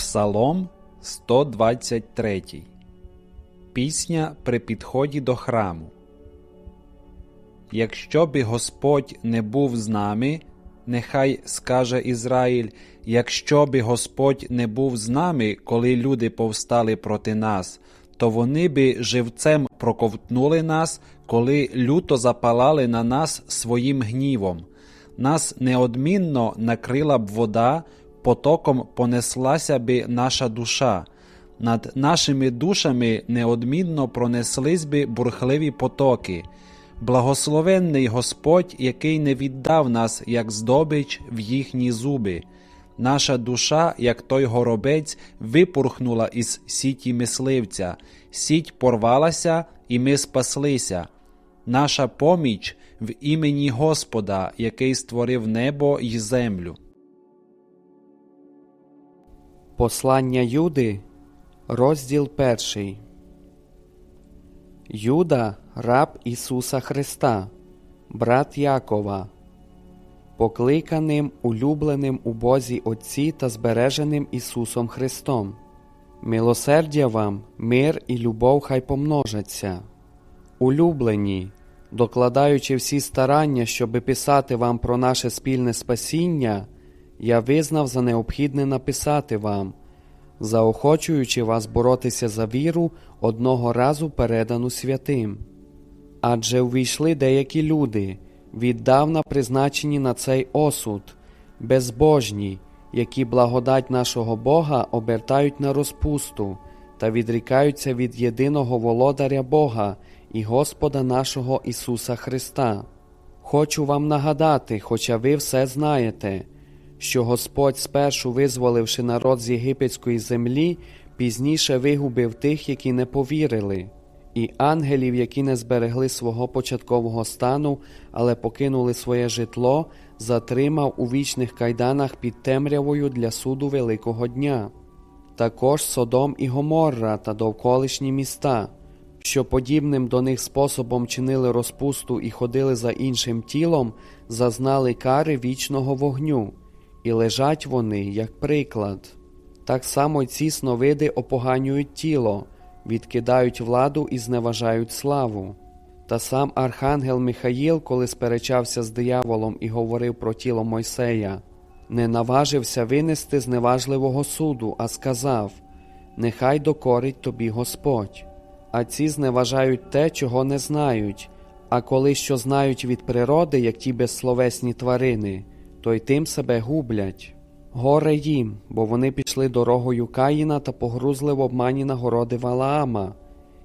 Псалом 123. Пісня при підході до храму. Якщо би Господь не був з нами, нехай скаже Ізраїль, якщо би Господь не був з нами, коли люди повстали проти нас, то вони би живцем проковтнули нас, коли люто запалали на нас своїм гнівом. Нас неодмінно накрила б вода, потоком понеслася би наша душа. Над нашими душами неодмінно пронеслись би бурхливі потоки. Благословенний Господь, який не віддав нас, як здобич, в їхні зуби. Наша душа, як той горобець, випурхнула із сіті мисливця, сіть порвалася, і ми спаслися. Наша поміч в імені Господа, який створив небо й землю. Послання Юди, розділ перший. Юда, раб Ісуса Христа, брат Якова, покликаним, улюбленим у Бозі Отці та збереженим Ісусом Христом. Милосердя вам, мир і любов хай помножаться. Улюблені, докладаючи всі старання, щоби писати вам про наше спільне спасіння, я визнав за необхідне написати вам, заохочуючи вас боротися за віру одного разу передану святим. Адже увійшли деякі люди, віддавна призначені на цей осуд, безбожні, які благодать нашого Бога обертають на розпусту та відрікаються від єдиного володаря Бога і Господа нашого Ісуса Христа. Хочу вам нагадати, хоча ви все знаєте, що Господь, спершу визволивши народ з єгипетської землі, пізніше вигубив тих, які не повірили, і ангелів, які не зберегли свого початкового стану, але покинули своє житло, затримав у вічних кайданах під темрявою для суду Великого дня. Також Содом і Гоморра та довколишні міста, що подібним до них способом чинили розпусту і ходили за іншим тілом, зазнали кари вічного вогню, і лежать вони як приклад. Так само ці сновиди опоганюють тіло, відкидають владу і зневажають славу. Та сам архангел Михаїл, коли сперечався з дияволом і говорив про тіло Мойсея, не наважився винести зневажливого суду, а сказав: Нехай докорить тобі Господь. А ці зневажають те, чого не знають, а коли що знають від природи, як ті безсловесні тварини, то й тим себе гублять. Горе їм, бо вони пішли дорогою Каїна та погрузли в обмані нагороди Валаама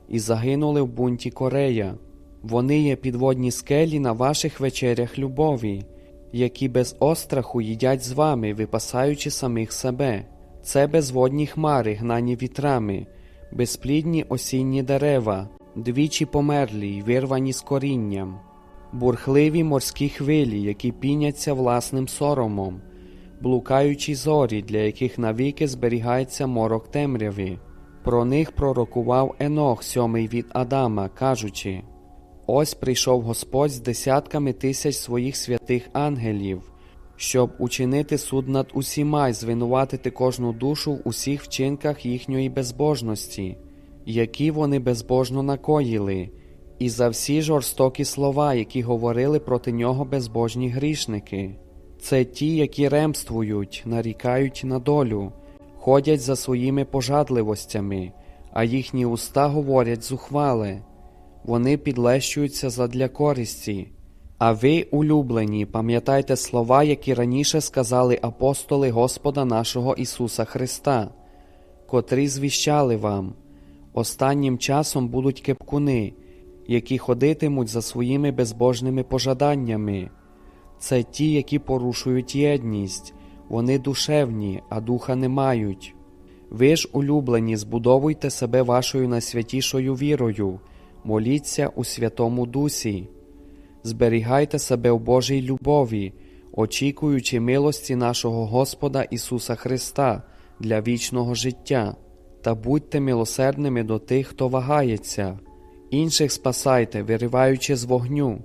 і загинули в бунті Корея. Вони є підводні скелі на ваших вечерях любові, які без остраху їдять з вами, випасаючи самих себе. Це безводні хмари, гнані вітрами, безплідні осінні дерева, двічі померлі й вирвані з корінням, бурхливі морські хвилі, які піняться власним соромом, блукаючі зорі, для яких навіки зберігається морок темряви. Про них пророкував Енох, сьомий від Адама, кажучи Ось прийшов Господь з десятками тисяч своїх святих ангелів, щоб учинити суд над усіма й звинуватити кожну душу в усіх вчинках їхньої безбожності, які вони безбожно накоїли, і за всі жорстокі слова, які говорили проти нього безбожні грішники. Це ті, які ремствують, нарікають на долю, ходять за своїми пожадливостями, а їхні уста говорять зухвале. Вони підлещуються задля користі. А ви, улюблені, пам'ятайте слова, які раніше сказали апостоли Господа нашого Ісуса Христа, котрі звіщали вам. Останнім часом будуть кепкуни, які ходитимуть за своїми безбожними пожаданнями. Це ті, які порушують єдність, вони душевні, а духа не мають. Ви ж, улюблені, збудовуйте себе вашою найсвятішою вірою, моліться у Святому Дусі, зберігайте себе в Божій любові, очікуючи милості нашого Господа Ісуса Христа для вічного життя, та будьте милосердними до тих, хто вагається, інших спасайте, вириваючи з вогню,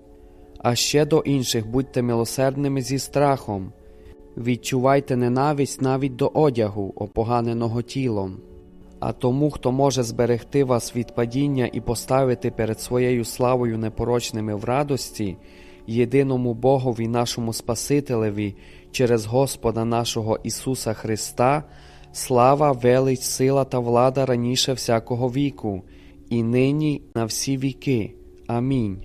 а ще до інших будьте милосердними зі страхом. Відчувайте ненависть навіть до одягу, опоганеного тілом. А тому, хто може зберегти вас від падіння і поставити перед своєю славою непорочними в радості, єдиному Богові нашому Спасителеві через Господа нашого Ісуса Христа, слава, велич, сила та влада раніше всякого віку, і нині на всі віки. Амінь.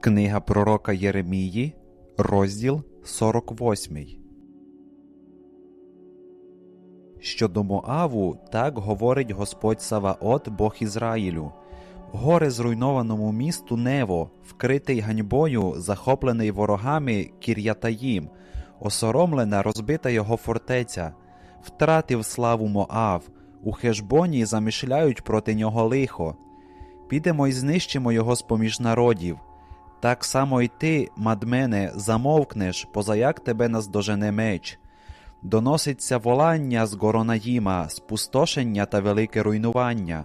Книга пророка Єремії, розділ 48. Щодо Моаву, так говорить Господь Саваот, Бог Ізраїлю. Горе зруйнованому місту Нево, вкритий ганьбою, захоплений ворогами Кір'ятаїм, осоромлена розбита його фортеця, втратив славу Моав, у Хешбоні замишляють проти нього лихо. Підемо й знищимо його з поміж народів. Так само й ти, мадмене, замовкнеш, позаяк тебе наздожене меч. Доноситься волання з Горонаїма, спустошення та велике руйнування.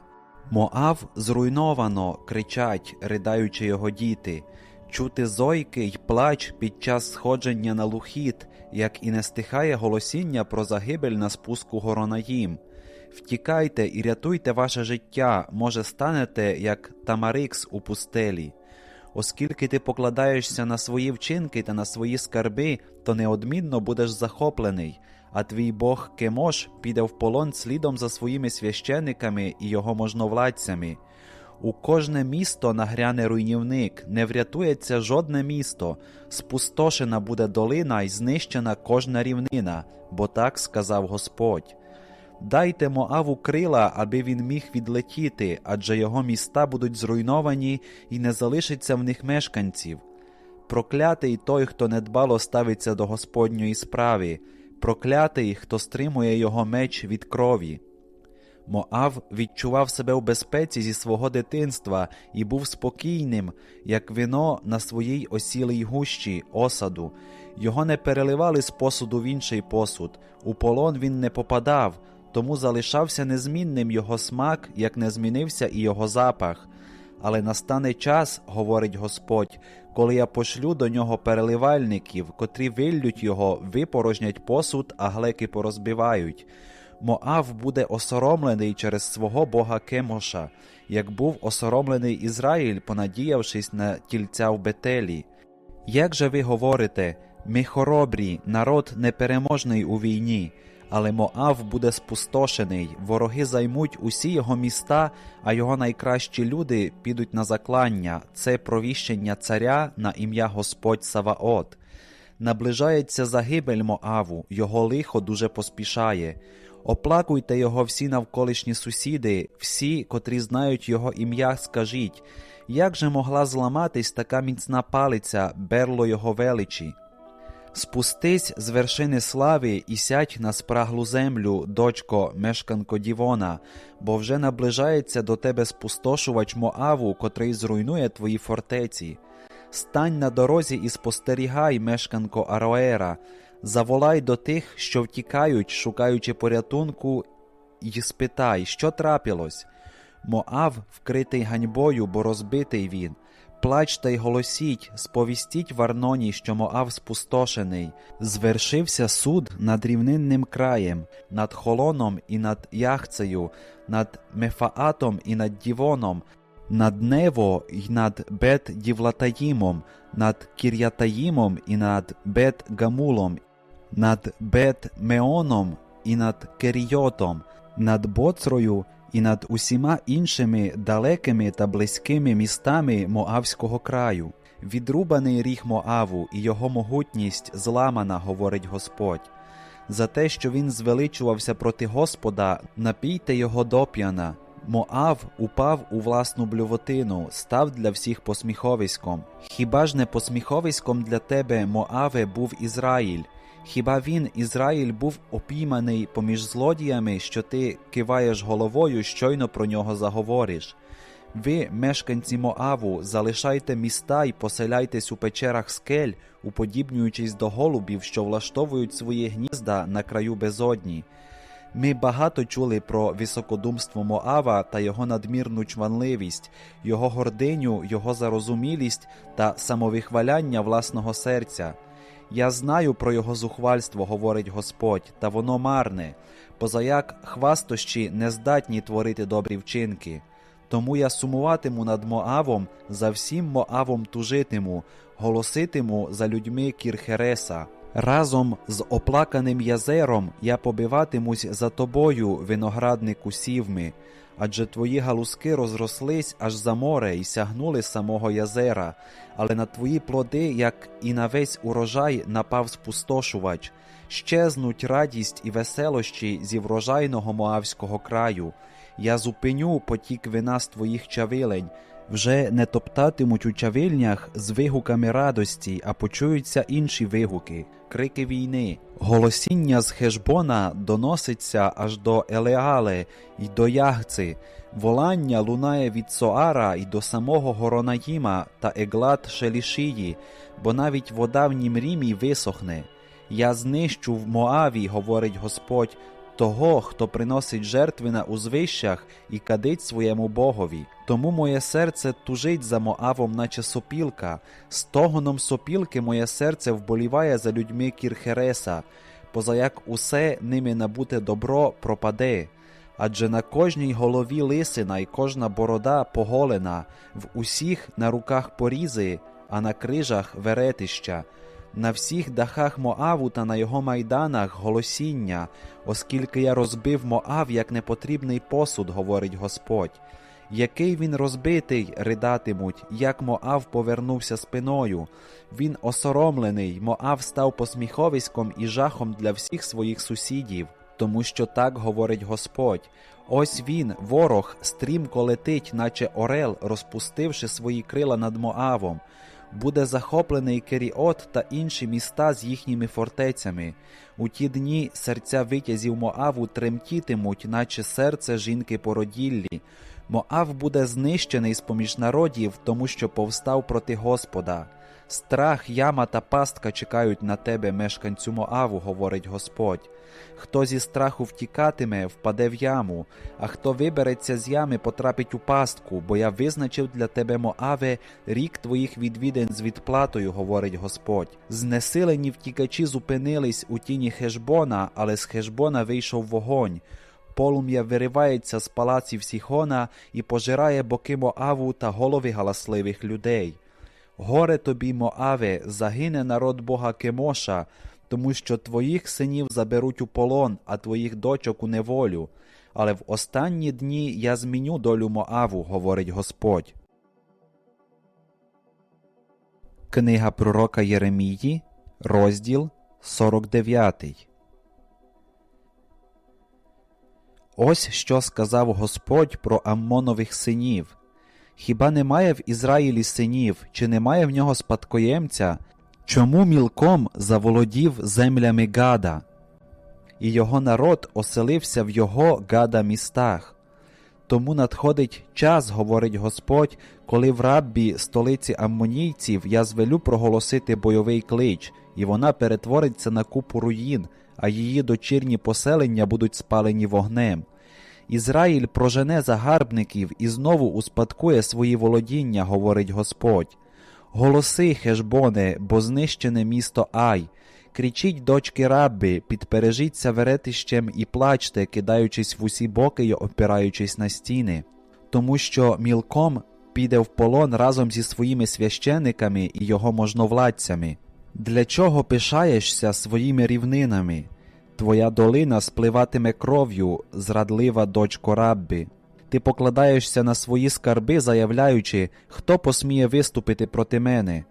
Моав зруйновано, кричать, ридаючи його діти. Чути зойки й плач під час сходження на лухіт, як і не стихає голосіння про загибель на спуску Горонаїм. Втікайте і рятуйте ваше життя, може, станете, як Тамарикс у пустелі. Оскільки ти покладаєшся на свої вчинки та на свої скарби, то неодмінно будеш захоплений, а твій Бог Кемош піде в полон слідом за своїми священиками і його можновладцями. У кожне місто нагряне руйнівник, не врятується жодне місто, спустошена буде долина і знищена кожна рівнина, бо так сказав Господь. Дайте Моаву крила, аби він міг відлетіти, адже його міста будуть зруйновані і не залишиться в них мешканців. Проклятий той, хто недбало ставиться до Господньої справи, проклятий, хто стримує його меч від крові. Моав відчував себе у безпеці зі свого дитинства і був спокійним, як вино на своїй осілій гущі, осаду. Його не переливали з посуду в інший посуд, у полон він не попадав, тому залишався незмінним його смак, як не змінився і його запах. Але настане час, говорить Господь, коли я пошлю до нього переливальників, котрі виллють його, випорожнять посуд, а глеки порозбивають. Моав буде осоромлений через свого бога Кемоша, як був осоромлений Ізраїль, понадіявшись на тільця в Бетелі. Як же ви говорите, ми хоробрі, народ непереможний у війні, але Моав буде спустошений, вороги займуть усі його міста, а його найкращі люди підуть на заклання. Це провіщення царя на ім'я Господь Саваот. Наближається загибель Моаву, його лихо дуже поспішає. Оплакуйте його всі навколишні сусіди, всі, котрі знають його ім'я, скажіть, як же могла зламатись така міцна палиця, берло його величі? Спустись з вершини слави і сядь на спраглу землю, дочко, мешканко Дівона, бо вже наближається до тебе спустошувач Моаву, котрий зруйнує твої фортеці. Стань на дорозі і спостерігай, мешканко Ароера, заволай до тих, що втікають, шукаючи порятунку, і спитай, що трапилось. Моав вкритий ганьбою, бо розбитий він. Плачте й голосіть, сповістіть в Арноні, що Моав спустошений. Звершився суд над рівнинним краєм, над Холоном і над Яхцею, над Мефаатом і над Дівоном, над Нево і над Бет Дівлатаїмом, над Кір'ятаїмом і над Бет Гамулом, над Бет Меоном і над Керійотом, над Боцрою і над усіма іншими далекими та близькими містами Моавського краю. Відрубаний ріг Моаву і його могутність зламана, говорить Господь. За те, що він звеличувався проти Господа, напійте його доп'яна. Моав упав у власну блювотину, став для всіх посміховиськом. Хіба ж не посміховиськом для тебе, Моаве, був Ізраїль? Хіба він, Ізраїль, був опійманий поміж злодіями, що ти киваєш головою, щойно про нього заговориш? Ви, мешканці Моаву, залишайте міста і поселяйтесь у печерах скель, уподібнюючись до голубів, що влаштовують свої гнізда на краю безодні. Ми багато чули про високодумство Моава та його надмірну чванливість, його гординю, його зарозумілість та самовихваляння власного серця. Я знаю про його зухвальство, говорить Господь, та воно марне, позаяк хвастощі не здатні творити добрі вчинки. Тому я сумуватиму над Моавом, за всім Моавом тужитиму, голоситиму за людьми Кірхереса. Разом з оплаканим язером я побиватимусь за тобою, винограднику сівми, адже твої галузки розрослись аж за море і сягнули самого язера, але на твої плоди, як і на весь урожай, напав спустошувач. Щезнуть радість і веселощі зі врожайного моавського краю. Я зупиню потік вина з твоїх чавилень, вже не топтатимуть у чавильнях з вигуками радості, а почуються інші вигуки, крики війни. Голосіння з Хешбона доноситься аж до Елеале й до Ягци. Волання лунає від Соара й до самого Горонаїма та Еглат Шелішії, бо навіть вода в Німрімі висохне. Я знищу в Моаві, говорить Господь, того, хто приносить жертви на узвищах і кадить своєму богові. Тому моє серце тужить за Моавом, наче сопілка, стогоном сопілки моє серце вболіває за людьми Кірхереса, позаяк усе ними набуте добро пропаде. Адже на кожній голові лисина і кожна борода поголена, в усіх на руках порізи, а на крижах веретища. На всіх дахах Моаву та на його майданах голосіння, оскільки я розбив Моав як непотрібний посуд, говорить Господь. Який він розбитий, ридатимуть, як Моав повернувся спиною. Він осоромлений, Моав став посміховиськом і жахом для всіх своїх сусідів, тому що так говорить Господь. Ось він, ворог, стрімко летить, наче орел, розпустивши свої крила над Моавом буде захоплений Керіот та інші міста з їхніми фортецями. У ті дні серця витязів Моаву тремтітимуть, наче серце жінки породіллі. Моав буде знищений з поміж народів, тому що повстав проти Господа. Страх, яма та пастка чекають на тебе, мешканцю Моаву, говорить Господь. Хто зі страху втікатиме, впаде в яму, а хто вибереться з ями, потрапить у пастку, бо я визначив для тебе, Моаве, рік твоїх відвідин з відплатою, говорить Господь. Знесилені втікачі зупинились у тіні Хешбона, але з Хешбона вийшов вогонь. Полум'я виривається з палаців Сіхона і пожирає боки Моаву та голови галасливих людей. Горе тобі, Моаве, загине народ Бога Кемоша, тому що твоїх синів заберуть у полон, а твоїх дочок у неволю. Але в останні дні я зміню долю Моаву, говорить Господь. Книга пророка Єремії, розділ 49. Ось що сказав Господь про Аммонових синів. Хіба немає в Ізраїлі синів, чи немає в нього спадкоємця? Чому мілком заволодів землями Гада? І його народ оселився в його Гада містах. Тому надходить час, говорить Господь, коли в раббі столиці аммонійців я звелю проголосити бойовий клич, і вона перетвориться на купу руїн, а її дочірні поселення будуть спалені вогнем. Ізраїль прожене загарбників і знову успадкує свої володіння, говорить Господь. Голоси, Хешбоне, бо знищене місто Ай. Кричіть, дочки рабби, підпережіться веретищем і плачте, кидаючись в усі боки й опираючись на стіни, тому що мілком піде в полон разом зі своїми священиками і його можновладцями. Для чого пишаєшся своїми рівнинами? Твоя долина спливатиме кров'ю, зрадлива дочко рабби. Ти покладаєшся на свої скарби, заявляючи, хто посміє виступити проти мене.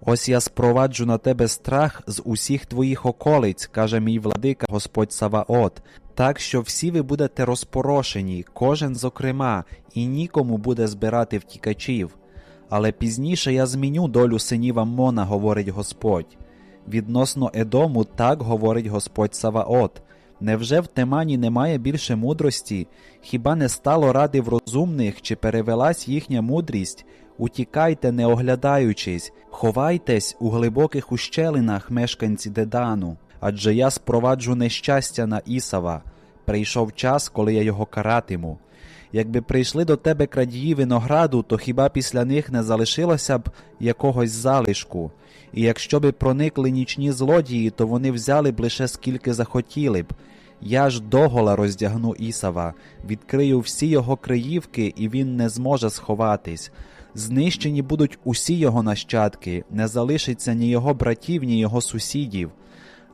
Ось я спроваджу на тебе страх з усіх твоїх околиць, каже мій владика Господь Саваот, так що всі ви будете розпорошені, кожен зокрема, і нікому буде збирати втікачів. Але пізніше я зміню долю синів Аммона, говорить Господь. Відносно Едому так говорить Господь Саваот. Невже в Темані немає більше мудрості? Хіба не стало ради в розумних, чи перевелась їхня мудрість? Утікайте, не оглядаючись, ховайтесь у глибоких ущелинах мешканці Дедану, адже я спроваджу нещастя на Ісава. Прийшов час, коли я його каратиму. Якби прийшли до тебе крадії винограду, то хіба після них не залишилося б якогось залишку? І якщо би проникли нічні злодії, то вони взяли б лише скільки захотіли б. Я ж догола роздягну Ісава, відкрию всі його криївки, і він не зможе сховатись. Знищені будуть усі його нащадки, не залишиться ні його братів, ні його сусідів.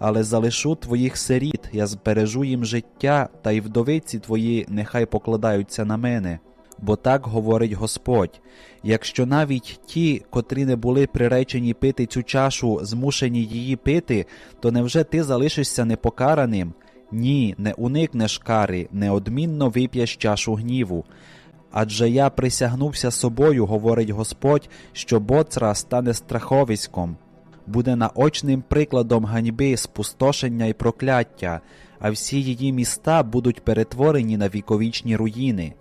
Але залишу твоїх сиріт, я збережу їм життя, та й вдовиці твої нехай покладаються на мене. Бо так говорить Господь: якщо навіть ті, котрі не були приречені пити цю чашу, змушені її пити, то невже ти залишишся непокараним? Ні, не уникнеш кари, неодмінно вип'єш чашу гніву. Адже я присягнувся собою, говорить Господь, що Боцра стане страховиськом, буде наочним прикладом ганьби, спустошення і прокляття, а всі її міста будуть перетворені на віковічні руїни.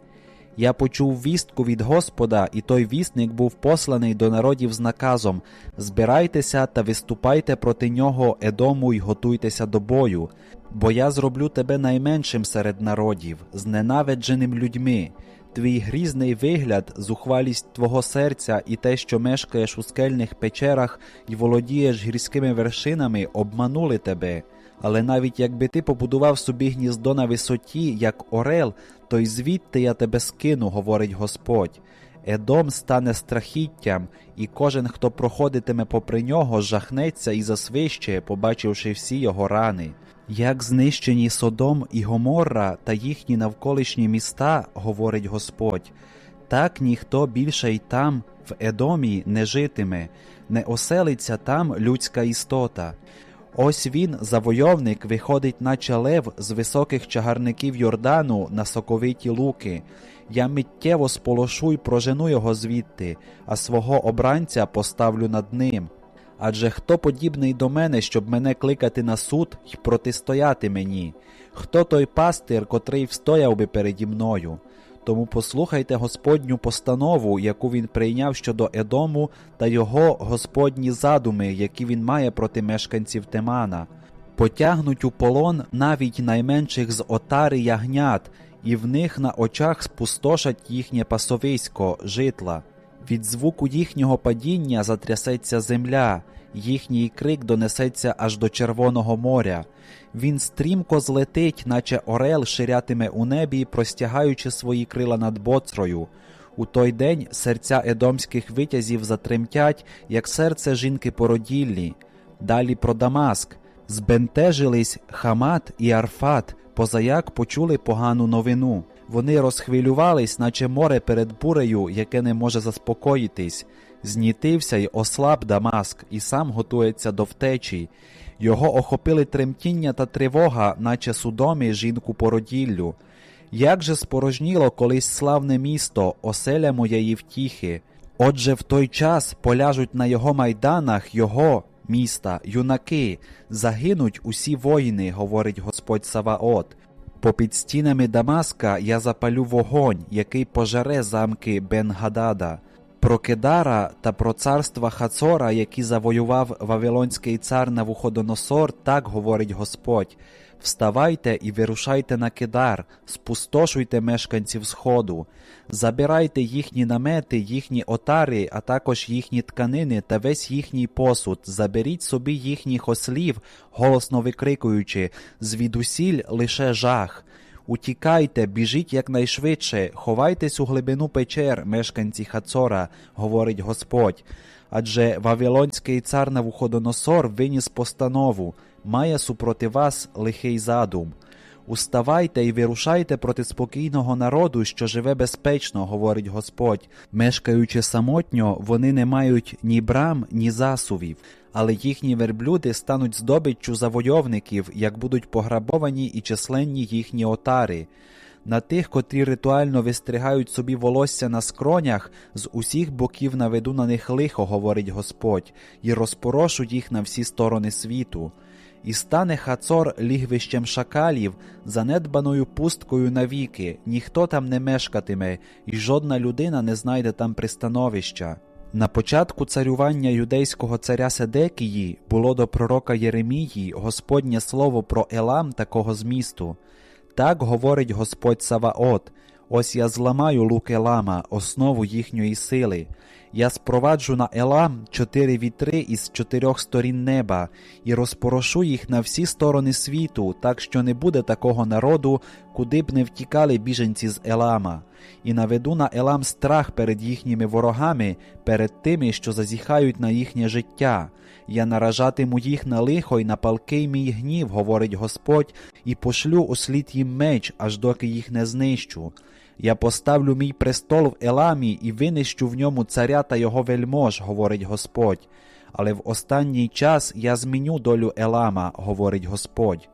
Я почув вістку від Господа, і той вісник був посланий до народів з наказом Збирайтеся та виступайте проти нього, Едому, й готуйтеся до бою, бо я зроблю тебе найменшим серед народів, зненавидженим людьми. Твій грізний вигляд, зухвалість твого серця і те, що мешкаєш у скельних печерах і володієш гірськими вершинами, обманули тебе. Але навіть якби ти побудував собі гніздо на висоті, як орел, то й звідти я тебе скину, говорить Господь. Едом стане страхіттям, і кожен, хто проходитиме попри нього, жахнеться і засвище, побачивши всі його рани. Як знищені Содом і Гоморра та їхні навколишні міста, говорить Господь, так ніхто більше й там, в Едомі, не житиме, не оселиться там людська істота. Ось він, завойовник, виходить, наче лев з високих чагарників Йордану на соковиті луки. Я миттєво сполошу й прожену його звідти, а свого обранця поставлю над ним. Адже хто подібний до мене, щоб мене кликати на суд й протистояти мені? Хто той пастир, котрий встояв би переді мною? Тому послухайте Господню постанову, яку він прийняв щодо Едому, та його Господні задуми, які він має проти мешканців Темана. Потягнуть у полон навіть найменших з отари ягнят, і в них на очах спустошать їхнє пасовисько, житла. Від звуку їхнього падіння затрясеться земля, їхній крик донесеться аж до Червоного моря. Він стрімко злетить, наче орел ширятиме у небі, простягаючи свої крила над боцрою. У той день серця едомських витязів затремтять, як серце жінки породіллі. Далі про Дамаск. Збентежились Хамат і Арфат, позаяк почули погану новину. Вони розхвилювались, наче море перед бурею, яке не може заспокоїтись. Знітився й ослаб Дамаск, і сам готується до втечі. Його охопили тремтіння та тривога, наче судомі жінку породіллю. Як же спорожніло колись славне місто, оселя моєї втіхи. Отже, в той час поляжуть на його майданах його міста, юнаки, загинуть усі воїни, говорить Господь Саваот. Попід стінами Дамаска я запалю вогонь, який пожере замки Бен-Гадада. Про Кедара та про царства Хацора, які завоював Вавилонський цар Навуходоносор, так говорить Господь. Вставайте і вирушайте на Кедар, спустошуйте мешканців Сходу, забирайте їхні намети, їхні отари, а також їхні тканини та весь їхній посуд, заберіть собі їхніх ослів, голосно викрикуючи, звідусіль лише жах. Утікайте, біжіть якнайшвидше, ховайтесь у глибину печер, мешканці Хацора, говорить Господь. Адже Вавилонський цар Навуходоносор виніс постанову, має супроти вас лихий задум. Уставайте і вирушайте проти спокійного народу, що живе безпечно, говорить Господь. Мешкаючи самотньо, вони не мають ні брам, ні засувів, але їхні верблюди стануть здобиччю завойовників, як будуть пограбовані і численні їхні отари. На тих, котрі ритуально вистригають собі волосся на скронях, з усіх боків наведу на них лихо, говорить Господь, і розпорошу їх на всі сторони світу. І стане Хацор лігвищем шакалів, занедбаною пусткою навіки, ніхто там не мешкатиме, і жодна людина не знайде там пристановища. На початку царювання юдейського царя Седекії було до пророка Єремії Господнє слово про Елам такого змісту. Так говорить Господь Саваот: Ось я зламаю лук Елама, основу їхньої сили. Я спроваджу на Елам чотири вітри із чотирьох сторін неба і розпорошу їх на всі сторони світу, так що не буде такого народу, куди б не втікали біженці з Елама. І наведу на Елам страх перед їхніми ворогами, перед тими, що зазіхають на їхнє життя. Я наражатиму їх на лихо й на палкий мій гнів, говорить Господь, і пошлю услід їм меч, аж доки їх не знищу. Я поставлю мій престол в Еламі і винищу в ньому царя та його вельмож, говорить Господь. Але в останній час я зміню долю Елама, говорить Господь.